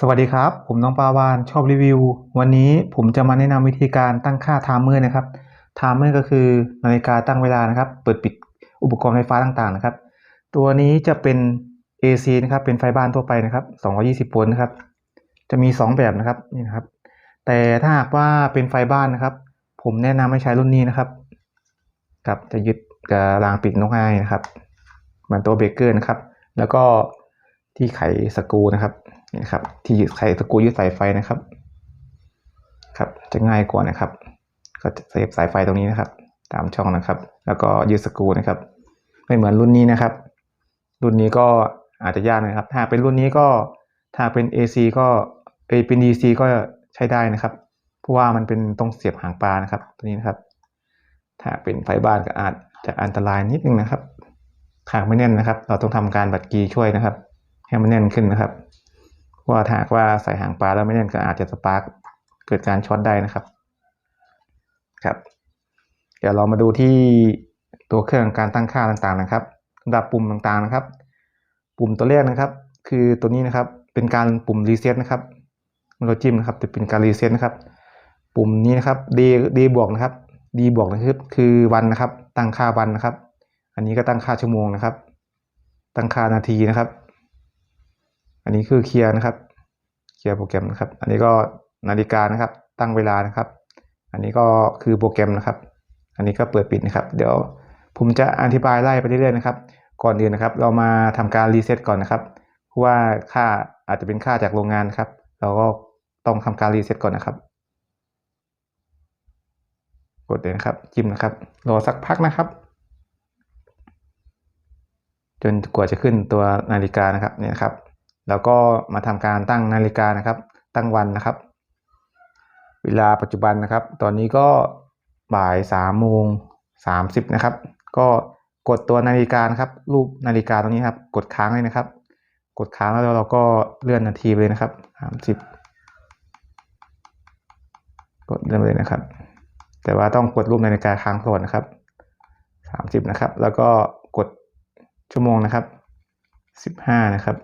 สวัสดีครับ ผมน้องปาวานชอบรีวิว วันนี้ผมจะมาแนะนำวิธีการตั้งค่าไทม์เมอร์นะครับไทม์เมอร์ก็คือนาฬิกาตั้งเวลานะครับ เปิดปิดอุปกรณ์ไฟฟ้าต่างๆนะครับ ตัวนี้จะเป็น AC นะครับ เป็นไฟบ้านทั่วไปนะครับ220โวลต์นะครับ จะมี 2 แบบนะครับนี่นะครับ แต่ถ้าหากว่าเป็นไฟบ้านนะครับ ผมแนะนำให้ใช้รุ่นนี้นะครับ กับจะยึดกับรางปิดนกง่ายนะครับเหมือนตัวเบรกเกอร์นะครับ แล้วก็ที่ไขสกรูนะครับ นะครับ ที่ยึดไขสกูยึดสายไฟนะครับ ครับ จะง่ายกว่านะครับ ก็จะเสียบสายไฟตรงนี้นะครับ ตามช่องนะครับ แล้วก็ยึดสกรูนะครับ ไม่เหมือนรุ่นนี้นะครับ รุ่นนี้ก็อาจจะยากนะครับ ถ้าเป็นรุ่นนี้ก็ถ้าเป็น AC ก็เอเป็น DC ก็ใช้ได้นะครับ เพราะว่ามันเป็นต้องเสียบหางปลานะครับ ตัวนี้นะครับ ถ้าเป็นไฟบ้านก็อาจจะอันตรายนิดนึงนะครับหากไม่แน่นนะครับ เราต้องทำการบัดกีช่วยนะครับ ให้มันแน่นขึ้นนะครับ ว่าหากว่าใส่หางปลาแล้วไม่แน่นก็อาจจะสปาร์กเกิดการช็อตได้นะครับ ครับ เดี๋ยวเรามาดูที่ตัวเครื่องการตั้งค่าต่างๆนะครับสำหรับปุ่มต่างๆนะครับ ปุ่มตัวแรกนะครับ คือตัวนี้นะครับเป็นการปุ่มรีเซ็ตนะครับเราจิ้มนะครับจะเป็นการรีเซ็ตนะครับ ปุ่มนี้นะครับ D D บวกนะครับ D บวกนะครับคือวันนะครับ ตั้งค่าวันนะครับ อันนี้ก็ตั้งค่าชั่วโมงนะครับ ตั้งค่านาทีนะครับ อันนี้คือเคลียร์นะครับเคลียร์โปรแกรมนะครับ อันนี้ก็นาฬิกานะครับ ตั้งเวลานะครับ อันนี้ก็คือโปรแกรมนะครับ อันนี้ก็เปิดปิดนะครับ เดี๋ยวผมจะอธิบายไล่ไปเรื่อยๆนะครับ ก่อนอื่นนะครับ เรามาทำการรีเซ็ตก่อนนะครับเพราะว่าค่าอาจจะเป็นค่าจากโรงงานครับ เราก็ต้องทำการรีเซ็ตก่อนนะครับ กดเลยนะครับจิ้มนะครับ รอสักพักนะครับ จนกว่าจะขึ้นตัวนาฬิกานะครับเนี่ยนะครับ แล้วก็มาทำการตั้งนาฬิกานะครับ ตั้งวันนะครับ เวลาปัจจุบันนะครับ ตอนนี้ก็บ่ายสามโมงสามสิบนะครับ ก็กดตัวนาฬิกาครับ รูปนาฬิกาตรงนี้ครับ กดค้างเลยนะครับ กดค้างแล้วเราก็เลื่อนนาทีไปเลยนะครับสามสิบกดเลื่อนไปเลยนะครับ แต่ว่าต้องกดรูปนาฬิกาค้างก่อนนะครับสามสิบนะครับ แล้วก็กดชั่วโมงนะครับสิบห้านะครับ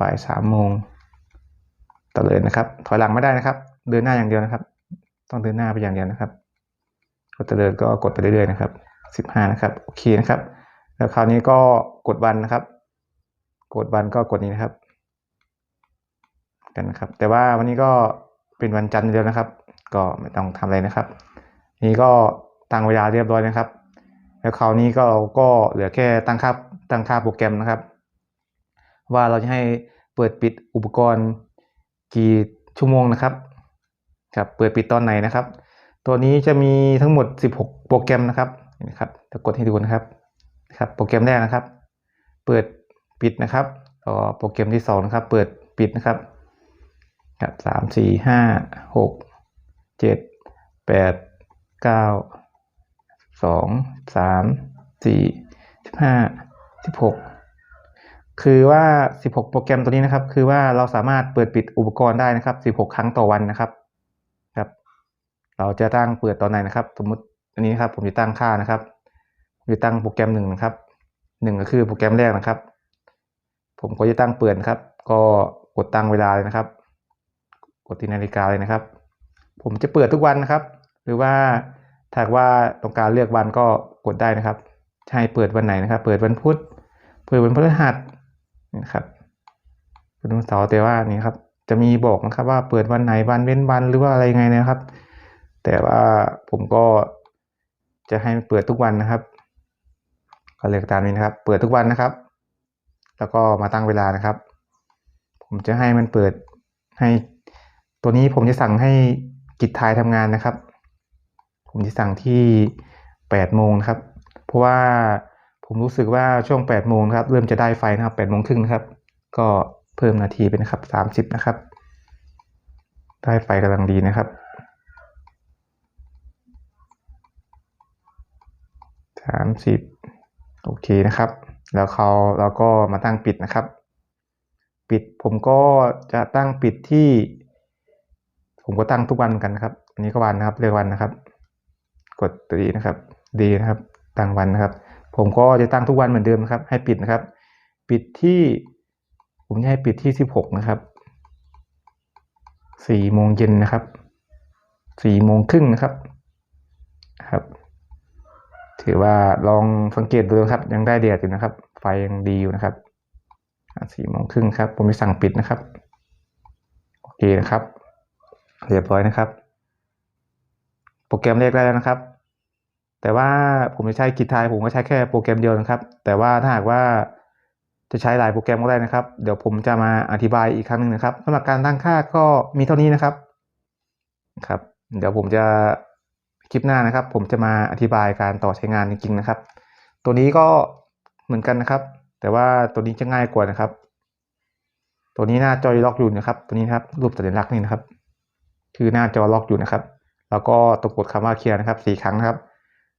บ่ายสามโมงต่อเลยนะครับ ถอยหลังไม่ได้นะครับ เดินหน้าอย่างเดียวนะครับ ต้องเดินหน้าไปอย่างเดียวนะครับกดเจริญก็กดไปเรื่อยๆนะครับสิบห้านะครับโอเคนะครับ แล้วคราวนี้ก็กดวันนะครับ กดวันก็กดนี้นะครับ กันนะครับ แต่ว่าวันนี้ก็เป็นวันจันทร์เดียวนะครับ ก็ไม่ต้องทำอะไรนะครับ นี่ก็ตั้งเวลาเรียบร้อยนะครับ แล้วคราวนี้ก็ก็เหลือแค่ตั้งค่าตั้งค่าโปรแกรมนะครับ ว่าเราจะให้เปิดปิดอุปกรณ์กี่ชั่วโมงนะครับครับเปิดปิดตอนไหนนะครับ ตัวนี้จะมีทั้งหมด 16 โปรแกรมนะครับนะครับจะกดให้ดูนะครับครับ โปรแกรมแรกนะครับ เปิดปิดนะครับต่อโปรแกรมที่สองนะครับ เปิดปิดนะครับครับสามสี่ห้าหกเจ็ดแปดเก้าสองสามสี่สิบห้าสิบหก คือว่า 16 โปรแกรมตัวนี้นะครับ คือว่าเราสามารถเปิดปิดอุปกรณ์ได้นะครับ 16 ครั้งต่อวันนะครับ ครับ เราจะตั้งเปิดตอนไหนนะครับ สมมุติอันนี้นะครับ ผมจะตั้งค่านะครับผมจะตั้งโปรแกรมหนึ่งนะครับ หนึ่งก็คือโปรแกรมแรกนะครับ ผมก็จะตั้งเปิดครับ ก็กดตั้งเวลาเลยนะครับ กดที่นาฬิกาเลยนะครับ ผมจะเปิดทุกวันนะครับ หรือว่าถ้าว่าต้องการเลือกวันก็กดได้นะครับให้เปิดวันไหนนะครับ เปิดวันพุธ เปิดวันพฤหัส นะครับเป็นวันเสาร์แต่ว่านี่ครับ จะมีบอกนะครับว่าเปิดวันไหนวันเว้นวันหรือว่าอะไรไงนะครับ แต่ว่าผมก็จะให้เปิดทุกวันนะครับ ก็เลือกตามนี้นะครับ เปิดทุกวันนะครับ แล้วก็มาตั้งเวลานะครับ ผมจะให้มันเปิดให้ ตัวนี้ผมจะสั่งให้กิจทายทำงานนะครับ ผมจะสั่งที่แปดโมงนะครับ เพราะว่า ผมรู้สึกว่าช่วงแปดโมงครับ เริ่มจะได้ไฟนะครับแปดโมงครึ่งครับ ก็เพิ่มนาทีไปนะครับสามสิบนะครับ ได้ไฟกำลังดีนะครับสามสิบโอเคนะครับ แล้วเขาเราก็มาตั้งปิดนะครับ ปิดผมก็จะตั้งปิดที่ ผมก็ตั้งทุกวันกันครับ อันนี้ก็วันนะครับเลือกวันนะครับ กดตัวดีนะครับ ดีนะครับตั้งวันนะครับ ผมก็จะตั้งทุกวันเหมือนเดิมนะครับ ให้ปิดนะครับ ปิดที่ ผมจะให้ปิดที่สิบหกนะครับสี่โมงเย็นนะครับสี่โมงครึ่งนะครับครับ ถือว่าลองสังเกตดูนะครับ ยังได้เดือดอยู่นะครับ ไฟยังดีอยู่นะครับสี่โมงครึ่งครับ ผมจะสั่งปิดนะครับ โอเคนะครับ เรียบร้อยนะครับ โปรแกรมเรียกได้แล้วนะครับ แต่ว่าผมจะใช้กิจทายผมก็ใช้แค่โปรแกรมเดียวนะครับ แต่ว่าถ้าหากว่าจะใช้หลายโปรแกรมก็ได้นะครับ เดี๋ยวผมจะมาอธิบายอีกครั้งหนึ่งนะครับสำหรับการตั้งค่าก็มีเท่านี้นะครับครับ เดี๋ยวผมจะคลิปหน้านะครับ ผมจะมาอธิบายการต่อใช้งานจริงๆนะครับ ตัวนี้ก็เหมือนกันนะครับ แต่ว่าตัวนี้จะง่ายกว่านะครับ ตัวนี้หน้าจอล็อกอยู่นะครับ ตัวนี้ครับรูปสัญลักษณ์นี่นะครับ คือหน้าจอล็อกอยู่นะครับ แล้วก็ตรงกดคำว่าเคลียร์นะครับสี่ครั้งนะครับ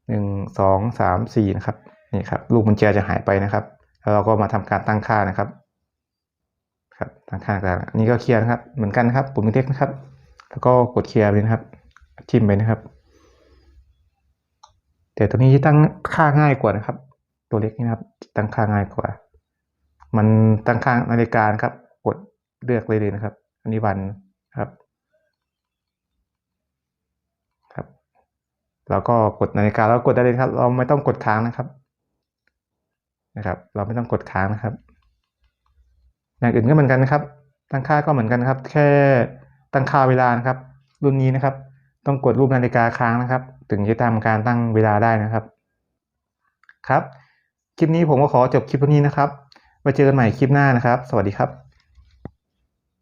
หนึ่งสองสามสี่นะครับนี่ครับลูกกุญแจจะหายไปนะครับ แล้วเราก็มาทำการตั้งค่านะครับ ครับตั้งค่าต่างๆอันนี้ก็เคลียร์นะครับ เหมือนกันนะครับปุ่มเล็กนะครับ แล้วก็กดเคลียร์ไปนะครับจิ้มไปนะครับ แต่ตัวนี้ตั้งค่าง่ายกว่านะครับ ตัวเล็กนี่นะครับ ตั้งค่าง่ายกว่า มันตั้งค่านาฬิกาครับ กดเลือกเลยเลยนะครับ อันนี้วันครับ แล้วก็กดนาฬิกาแล้วกดได้เลยครับ เราไม่ต้องกดค้างนะครับนะครับ เราไม่ต้องกดค้างนะครับ อย่างอื่นก็เหมือนกันนะครับ ตั้งค่าก็เหมือนกันครับ แค่ตั้งค่าเวลานะครับ รุ่นนี้นะครับ ต้องกดรูปนาฬิกาค้างนะครับ ถึงจะทำการตั้งเวลาได้นะครับ ครับ คลิปนี้ผมก็ขอจบคลิปนี้นะครับไว้เจอกันใหม่คลิปหน้านะครับ สวัสดีครับ